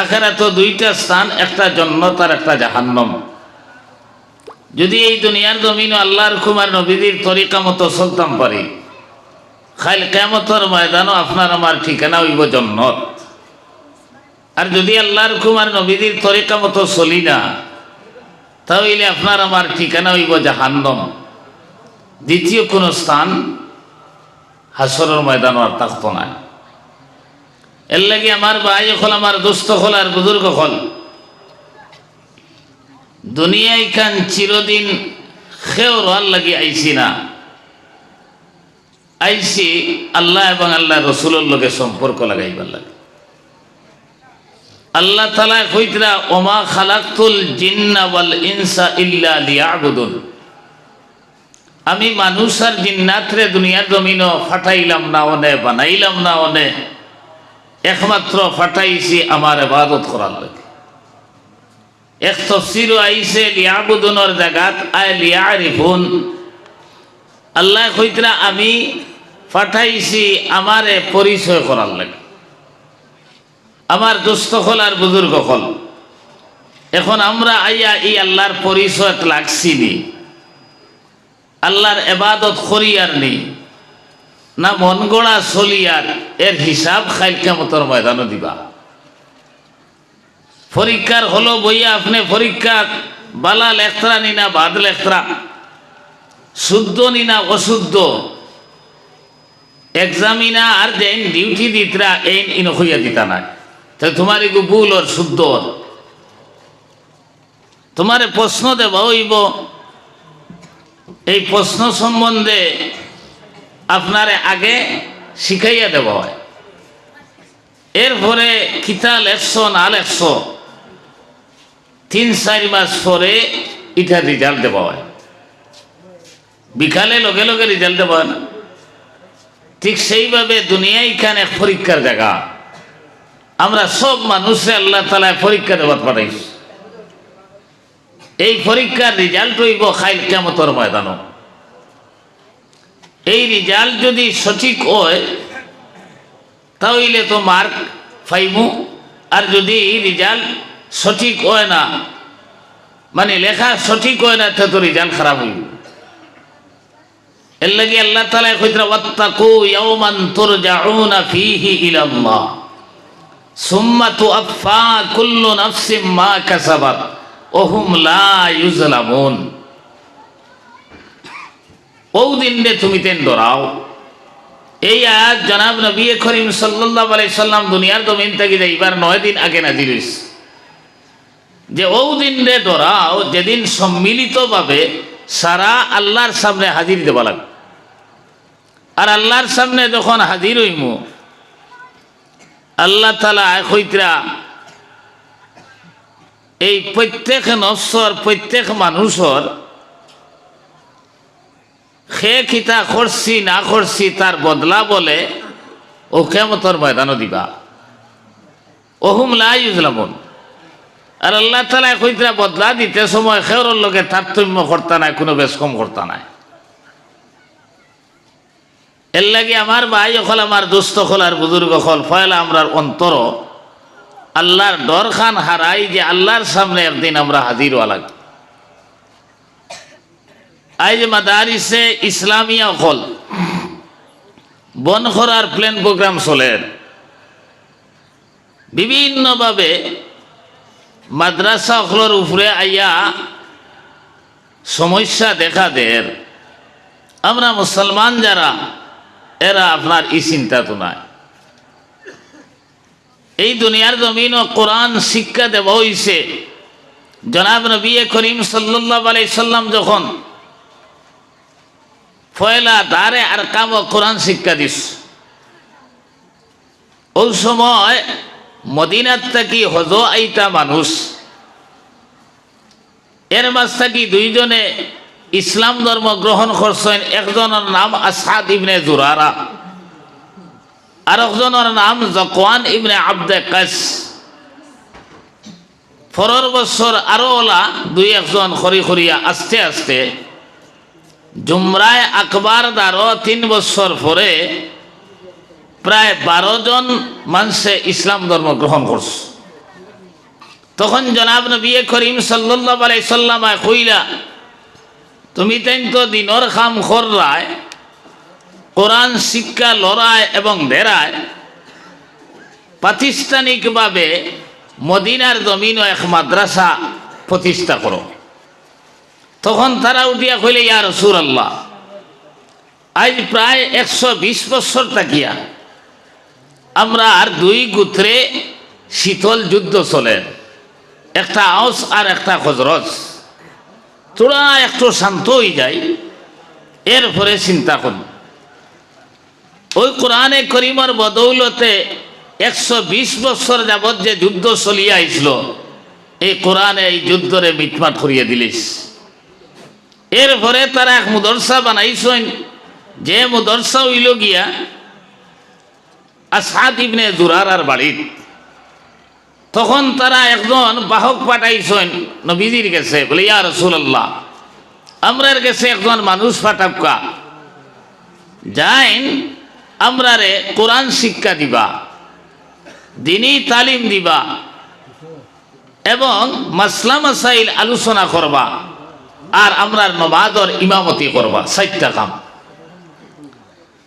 আখেরা তো দুইটা স্থান, একটা জন্নত আর একটা জাহান্নম। যদি এই দুনিয়ার জমিন আল্লাহর কুমার নবীদের তরিকা মতো চলতাম পারি, খাইল কেমতর ময়দানও আপনার আমার ঠিকানা হইব জন্নত। আর যদি আল্লাহর কুমার নবীদের তরিকা মতো চলি না, তাহলে আপনার আমার ঠিকানা হইব জাহান্নম। দ্বিতীয় কোনো স্থান হাসরের ময়দান আর থাকতো না। এর লাগে আমার ভাই হল আমার দোস্ত হল আর বুজুর্গ হল দুনিয়ায় খান চিরদিন খেও রোয়ার লাগি আইসি না। আইসি আল্লাহ এবং আল্লাহ রসুলের লগে সম্পর্ক লাগাইবার লাগে। আল্লাহ তালা কইতরা, ওমা খালাকুল জিন্না ইনসা ইল্লা লিয়াবুদুন। আমি মানুষ আর জিন্নাতরে দুনিয়ার জমিনও ফাটাইলাম না, অনে বানাইলাম না ওনে একমাত্র ফাটাইছি আমার এবাদত করার লাগে। এক তফসিরও আইসে লিয়াবুদুনের জাগাত আয় লিয়ারিফুন। আল্লাহ কইতরা আমি ফাটাইছি আমারে পরিচয় করার লাগে। আমার দুস্থ হল আর বুজুর্গ হল। এখন আমরা আইয়া এই আল্লাহর পরিচয় লাগছি নি। আল্লাহর এবাদত করিয়ার নেই না মন গড়া চলিয়ার এর হিসাব খাইল কেমতর ময়দানও দিবা। পরীক্ষার হলো বইয়া আপনি পরীক্ষা বালা লেখরা নি না বাদ লেখরা শুদ্ধ নি না অশুদ্ধ এক্সামিনা আর দেন ডিউটি দিতরা এই ইন হইয়া দিতা নাই। তো তোমার এগু ভুল ওর, শুদ্ধ ওর। তোমারে প্রশ্ন দেব হইব, এই প্রশ্ন সম্বন্ধে আপনারে আগে শিখাইয়া দেব হয়। এরপরে কিতাল লেখছো না লেখছো তিন, চারি মাস পরে এটা রেজাল্ট দেওয়া হয়। বিকালে লগে লগে রেজাল্ট দেওয়া হয় না। ঠিক সেইভাবে দুনিয়ায় এখানে এক পরীক্ষার জায়গা? আমরা সব মানুষে আল্লাহ তালায় পরীক্ষা দেওয়ার পাঠাইছি। এই পরীক্ষার রেজাল্ট হইব খাইল কেমতর ময়দান। এই রেজাল্ট যদি সঠিক হয়, তাহলে তো মার্ক পাইমু আর যদি রেজাল্ট সঠিক হয় না মানে লেখা সঠিক হয় না, তো রেজাল্ট খারাপ হইব। এর লাগে আল্লাহ তালা কইতরা সুম্মা তুআফা কুল্লু নাফসিম মা কাসাবাত, ওহুম লা ইউজলামুন। ও দিন রে তুমি তেন ডরাও এই আয়াত জনাব নবী করিম সাল্লাল্লাহু আলাইহি সাল্লাম দুনিয়ার জমিন থেকে যাইবার নয় দিন আগে নাজির হইছে। যে ও দিন রে ডরাও যেদিন সম্মিলিতভাবে সারা আল্লাহর সামনে হাজির দেওয়া লাগবে আর আল্লাহর সামনে যখন হাজির হইমু, আল্লাহ তালা হইতরা এই প্রত্যেক নশ্বর প্রত্যেক মানুষের সে খিতা করছি না করছি তার বদলা বলে, ও কেমতর ময়দানও দিবা। ওহুম লাইজলামন আর আল্লাহ তালা কইতরা বদলা দিতে সময় খেওরের লোকে তারতম্য করতা নাই, কোনো বেশ কম করতা নাই। এর লাগে আমার ভাই হল আমার দুস্থ হল আর বুজুর্গ হল ফয়লা আমরার অন্তর আল্লাহর ডর খান হারাই যে আল্লাহর সামনে একদিন আমরা হাজির হওয়া লাগে আজ মাদারিসে ইসলামিয়া হল বন করার প্ল্যান প্রোগ্রাম চলে। বিভিন্নভাবে মাদ্রাসা হলের উপরে আইয়া সমস্যা দেখা দের আমরা মুসলমান যারা, এরা আপনার এই চিন্তা তো নাই। এই দুনিয়ার জমিন ও কোরআন শিক্ষা দেব হইছে। জনাব নবী করিম সাল্লাহ আলাই সাল্লাম যখন ফয়লা দারে আর কাম কোরআন শিক্ষা দিস। ওই সময় মদিনার থাকি হজ আইতা মানুষ। এর মাঝ থাকি দুইজনে ইসলাম ধর্ম গ্রহণ করছেন। একজনের নাম আসাদ ইবনে জুরারা আর একজনের নাম জকওয়ান ইবনে আব্দে কাস। পরের বছর আরও ওলা দুই একজন খরি খরিয়া আস্তে আস্তে জুমরায় আকবার দ্বারো তিন বছর পরে প্রায় বারো জন মানুষে ইসলাম ধর্ম গ্রহণ করছে। তখন জনাব নবী করিম সাল্লাহ সাল্লামায় কইলা, তুমি তাই তো দিনর খাম খররায়, কোরআন শিক্ষা লড়ায় এবং প্রাতিষ্ঠানিকভাবে মদিনার জমিন এক মাদ্রাসা প্রতিষ্ঠা করো। তখন তারা উঠিয়া কইলে, ইয়া রসুর আল্লাহ আজ প্রায় একশো বিশ বছর তাকিয়া। আমরা আর দুই গুত্রে শীতল যুদ্ধ চলে। একটা আউস আর একটা খজরজ। তোরা একটু শান্ত হয়ে যায় এরপরে চিন্তা করুন ওই কোরআনে করিমর বদৌলতে একশো বিশ বছর যাবৎ যে যুদ্ধ চলিয়া আইসল, এই কোরআনে এই যুদ্ধরে মিটমাট করিয়ে দিলিস। এরপরে তারা এক মুদরসা বানাইছেন। যে মুদরসা হইল গিয়া আসাদ ইবনে জুরার বাড়ির তখন তারা একজন বাহক পাঠাইছেন নবীজির গেছে বলে, ইয়া রসুল্লাহ আমরার গেছে একজন মানুষ পাঠাক্কা যাইন, আমরারে কোরআন শিক্ষা দিবা দিনই তালিম দিবা এবং মাসলা মাসাইল আলোচনা করবা। আর আমরার নমাজর ইমামতি করবা সাইটটা কাম।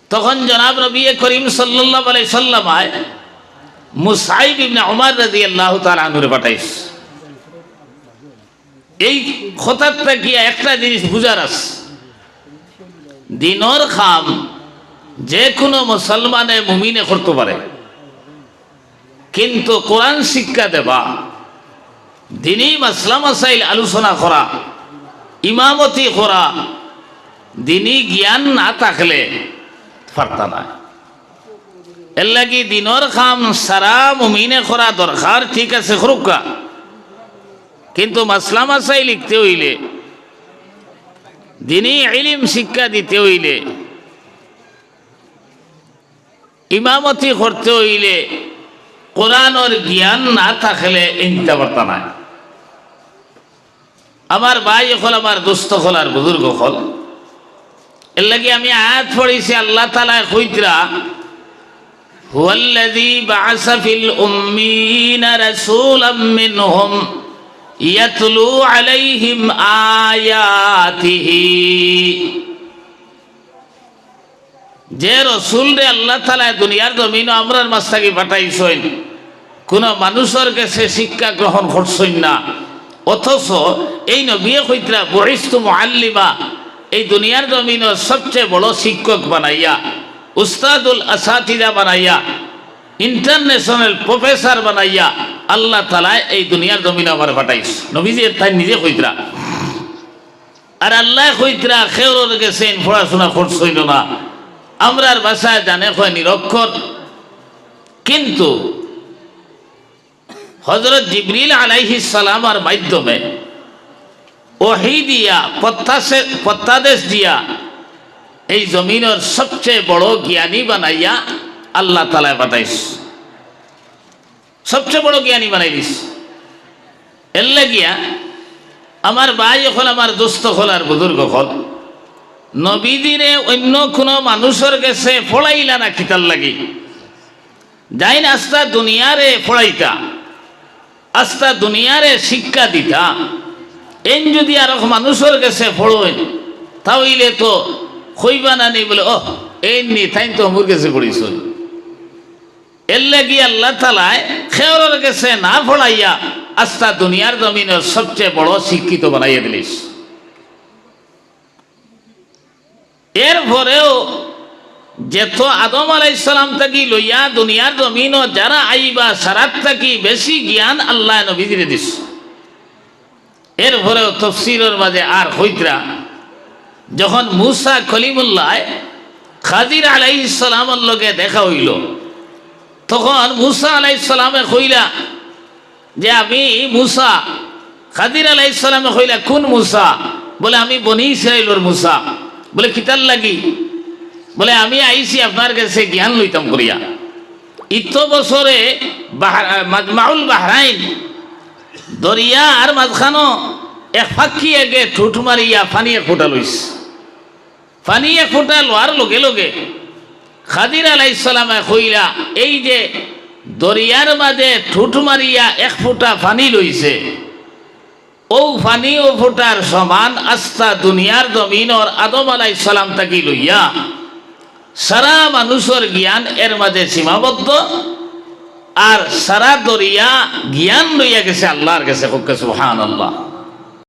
তখন জনাব নবী করিম সাল্লাহ আলাই সাল্লামায় মুসাইব ইবনে ওমর রাদিয়াল্লাহু তাআলা আনহুরে পাঠাইস। এই খতারটা কি একটা জিনিস বুঝার আছে? দিনর খাম যে কোনো মুসলমানে মুমিনে করতে পারে। কিন্তু কোরআন শিক্ষা দেবা, দিনই মাসলা মাসাইল আলোচনা করা ইমামতি করা দিনই জ্ঞান না থাকলে পারতা না এর লাগি দিনর খাম সারা মুমিনে করা দরকার, ঠিক আছে খরুকা কিন্তু মাসলা মাসাই লিখতে হইলে, দিনই ইলিম শিক্ষা দিতে হইলে, ইমামতি করতে হইলে, কোরআনর জ্ঞান না থাকলে ইনতে পারতা না আমার ভাই হল আমার দুস্থ হল আর বুজুর্গ হল এর লাগে আমি আয়াত পড়েছি আল্লাহ তালা কইতরা هو الذي بعث في الأمين رسولا منهم يتلو عليهم آياته যে রসুল রে আল্লাহ তালা দুনিয়ার জমিন আমরার মাছ থাকি পাঠাইছেন কোন মানুষের কাছে শিক্ষা গ্রহণ করছেন না অথচ এই নবিয়ে কইতরা বরিষ্ঠ মহাল্লিমা এই দুনিয়ার জমিনের সবচেয়ে বড় শিক্ষক বানাইয়া, উস্তাদুল আসাতিদা বানাইয়া, ইন্টারন্যাশনাল প্রফেসর বানাইয়া আল্লাহ তালা এই দুনিয়ার জমিন আমার পাঠাইস নবীজি তাই নিজে কইতরা আর আল্লাহ কইতরা খেওর গেছেন, পড়াশোনা করছিল না। আমরার ভাষায় জানে কয় নিরক্ষর। কিন্তু হজরত জিবরিল আলাইহি সালামার মাধ্যমে ওহি দিয়া প্রত্যাদেশ দিয়া এই জমিনের সবচেয়ে বড় জ্ঞানী বানাইয়া আল্লাহ তালায় পাঠাইস সবচেয়ে বড় জ্ঞানী বানাই দিস এর লাগিয়া আমার ভাই হল আমার দোস্ত হল আর বুজুর্গ হল নবীদিনে অন্য কোনো মানুষের কাছে পড়াইলা না খিতার লাগি। যাই না আস্তা দুনিয়ারে পড়াইতা আস্তা দুনিয়ারে শিক্ষা দিতা। এন যদি আর মানুষের কাছে পড়েন তাহলে তো কইবা না নেই বলে, ওহ, এই নি, তাই তো আমার কাছে পড়িস এর লাগি আল্লাহ তালায় খেয়রের কাছে না পড়াইয়া আস্তা দুনিয়ার জমিনের সবচেয়ে বড় শিক্ষিত বানাইয়া দিলিস। এরপরেও যেত আদম আলাইসালাম থাকি লইয়া দুনিয়ার জমিন যারা আইবা, সারাত থাকি, বেশি জ্ঞান আল্লাহ নবী দিয়ে দিস এরপরেও তফসিরের মাঝে আর হইতরা, যখন মুসা কলিমুল্লাহ খাদির আলাইসালামের লগে দেখা হইল, তখন মুসা আলাইসালামে কইলা, যে আমি মুসা খাদির আলাইসালামে কইলা, কোন মুসা? বলে, আমি বনি ইসরাইলর মুসা। বলে, কিতার লাগি? বলে, আমি আইছি আপনার কাছে জ্ঞান লইতাম করিয়া। ইত বছরে মাজমাউল বাহরাইন, দরিয়া আর মাঝখানো এক ফাঁকি আগে ঠুট মারিয়া ফানি এক ফুটা লইস ফানি এক ফুটা লোয়ার লগে লগে খাদির আলাইসালামে কইলা, এই যে দরিয়ার মাঝে ঠুট মারিয়া এক ফুটা পানি লইছে, ও ফানি ও ফুটার সমান আস্থা দুনিয়ার জমিনর আদম আলাই সালাম তাকি লইয়া সারা মানুষের জ্ঞান এর মাঝে সীমাবদ্ধ, আর সারা দরিয়া জ্ঞান লইয়া গেছে আল্লাহর কাছে সুহান আল্লাহ